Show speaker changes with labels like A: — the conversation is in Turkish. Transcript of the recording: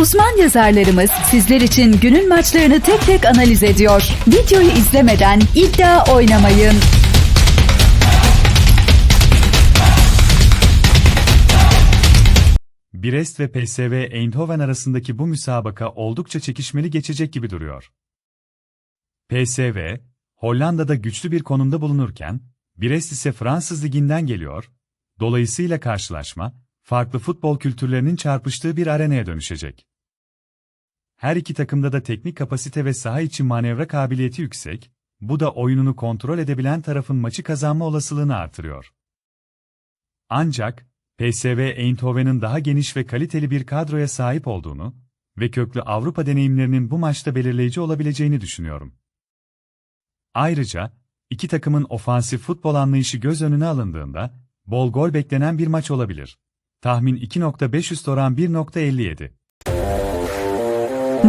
A: Uzman yazarlarımız sizler için günün maçlarını tek tek analiz ediyor. Videoyu izlemeden iddia oynamayın.
B: Brest ve PSV Eindhoven arasındaki bu müsabaka oldukça çekişmeli geçecek gibi duruyor. PSV, Hollanda'da güçlü bir konumda bulunurken, Brest ise Fransız liginden geliyor, dolayısıyla karşılaşma, farklı futbol kültürlerinin çarpıştığı bir arenaya dönüşecek. Her iki takımda da teknik kapasite ve saha içi manevra kabiliyeti yüksek, bu da oyununu kontrol edebilen tarafın maçı kazanma olasılığını artırıyor. Ancak, PSV Eindhoven'ın daha geniş ve kaliteli bir kadroya sahip olduğunu ve köklü Avrupa deneyimlerinin bu maçta belirleyici olabileceğini düşünüyorum. Ayrıca, iki takımın ofansif futbol anlayışı göz önüne alındığında, bol gol beklenen bir maç olabilir. Tahmin 2.5 üst oran 1.57.